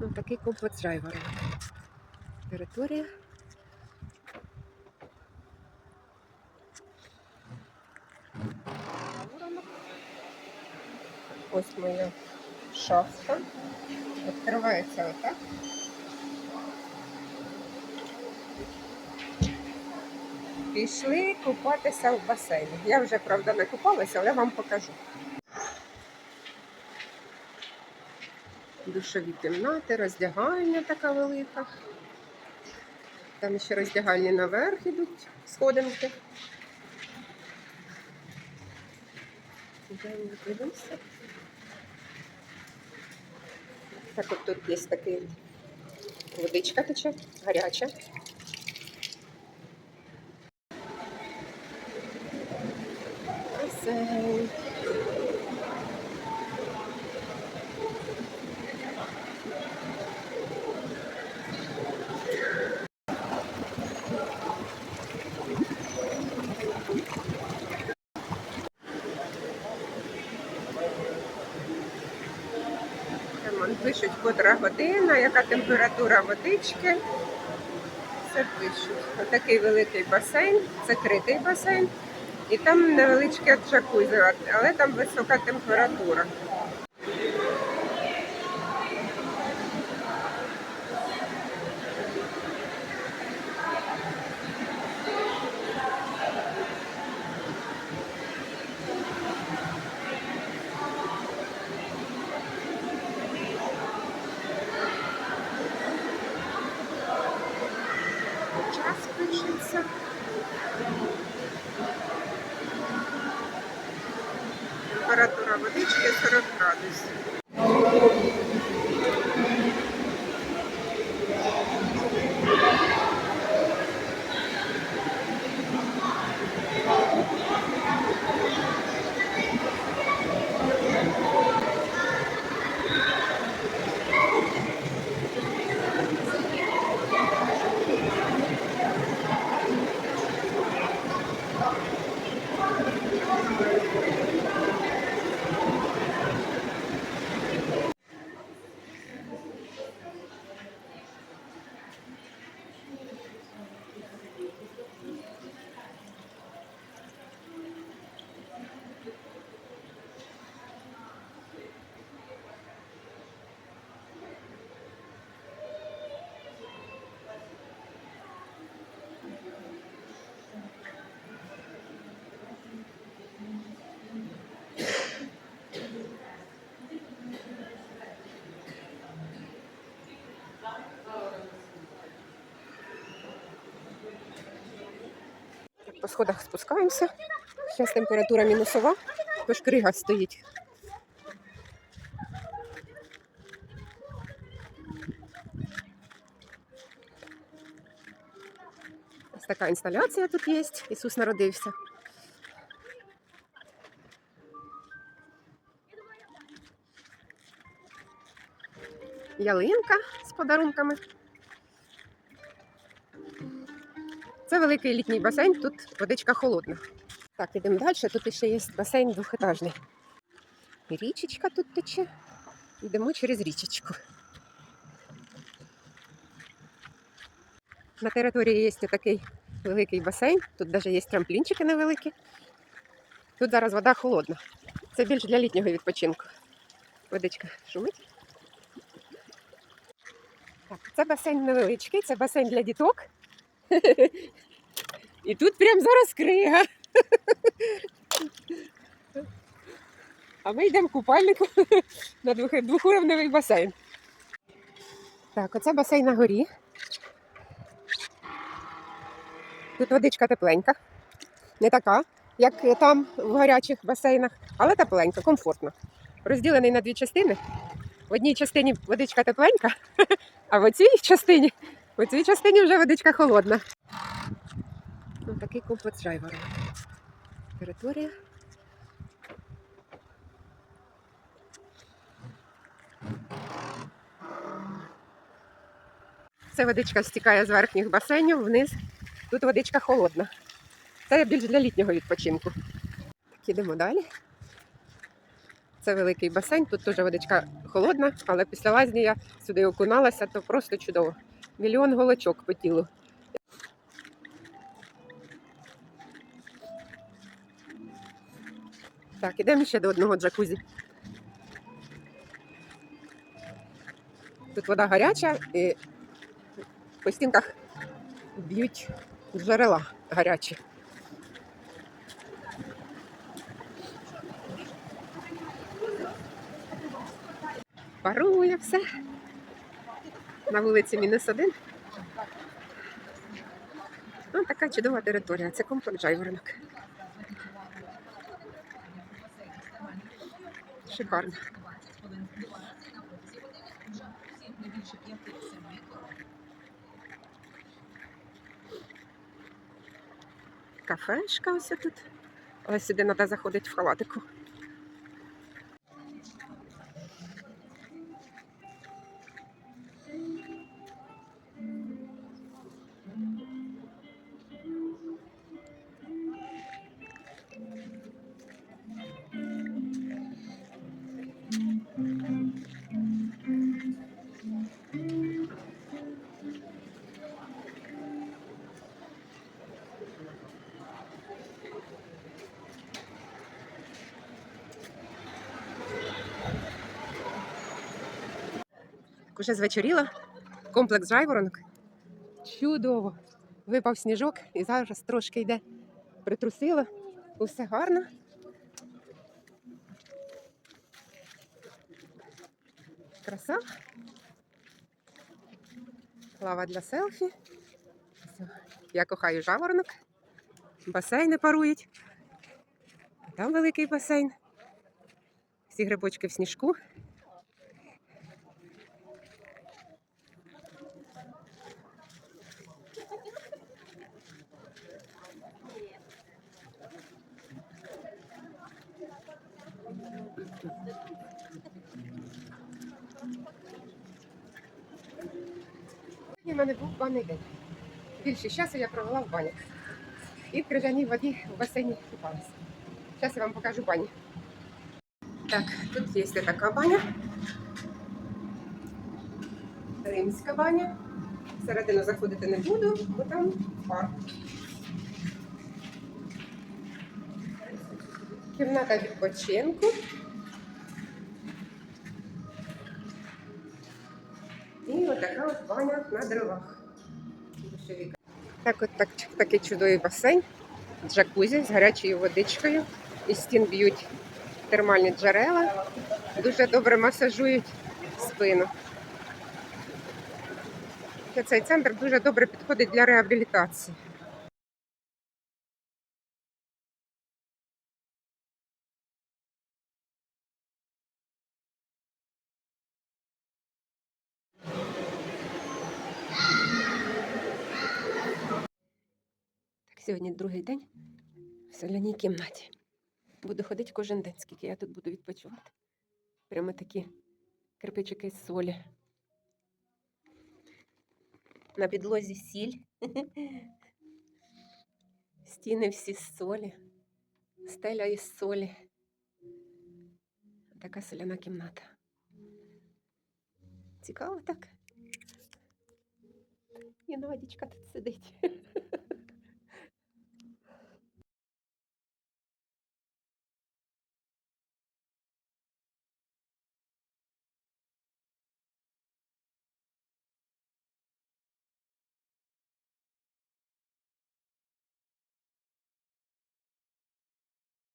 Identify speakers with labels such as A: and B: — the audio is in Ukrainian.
A: Ну, такий комплекс Жайвора. Територія. Ось моя шафка. Відкривається отак. Пішли купатися в басейні. Я вже, правда, не купалася, але вам покажу. Душові кімнати, роздягальня така велика. Там ще роздягальні наверх ідуть сходинки. Так от тут є такий водичка тече, гаряча. Басейн. Там пишуть котра година, яка температура водички. Все пишуть. Отакий великий басейн, закритий басейн. І там невеличке джакузі, але там висока температура. Водички 40 По сходах спускаємося. Зараз температура мінусова, тож крига стоїть. Ось така інсталяція тут є. Ісус народився. Ялинка з подарунками. Це великий літній басейн, тут водичка холодна. Так, ідемо далі. Тут ще є басейн двохетажний. Річечка тут тече. Йдемо через річечку. На території є такий великий басейн. Тут навіть є трамплінчики невеликі. Тут зараз вода холодна. Це більш для літнього відпочинку. Водичка шумить. Так, це басейн невеличкий, це басейн для діток. І тут прямо зараз крига. А ми йдемо купальнику на двох- двохуровневий басейн. Так, оце басейн на горі. Тут водичка тепленька. Не така, як там в гарячих басейнах, але тепленька, комфортно. Розділений на дві частини. В одній частині водичка тепленька, а в оцій частині, в цій частині вже водичка холодна. Ну, такий комплекс Жайвора. Територія. Це водичка стікає з верхніх басейнів вниз. Тут водичка холодна. Це більш для літнього відпочинку. Так, ідемо далі. Це великий басейн, тут теж водичка холодна, але після лазні я сюди окуналася, то просто чудово. Мільйон голочок по тілу. Так, ідемо ще до одного джакузі. Тут вода гаряча і по стінках б'ють джерела гарячі. Парує все. На вулиці мінус один. Ну, така чудова територія. Це комплекс Жайворонок. Шикарно. Кафешка ось тут. Але сюди треба заходити в халатику. Уже звечоріла. Комплекс Жайворонок. Чудово. Випав сніжок і зараз трошки йде. Притрусило. Усе гарно. Краса. Лава для селфі. Я кохаю жаворонок. Басейни парують. Там великий басейн. Всі грибочки в сніжку. Сьогодні в мене був банний день. Більшість часу я провела в банях. І в крижаній воді в басейні купалася. Зараз я вам покажу баню. Так, тут є така баня. Римська баня. Всередину заходити не буду, бо там парк. Кімната відпочинку. І отака от баня на дровах. Так, от так, такий чудовий басейн, джакузі з гарячою водичкою. Із стін б'ють термальні джерела, дуже добре масажують спину. Цей центр дуже добре підходить для реабілітації. Сьогодні другий день в соляній кімнаті. Буду ходити кожен день, скільки я тут буду відпочивати. Прямо такі кирпичики з солі. На підлозі сіль. Стіни всі з солі, стеля із солі. Така соляна кімната. Цікаво так. І Надічка тут сидить.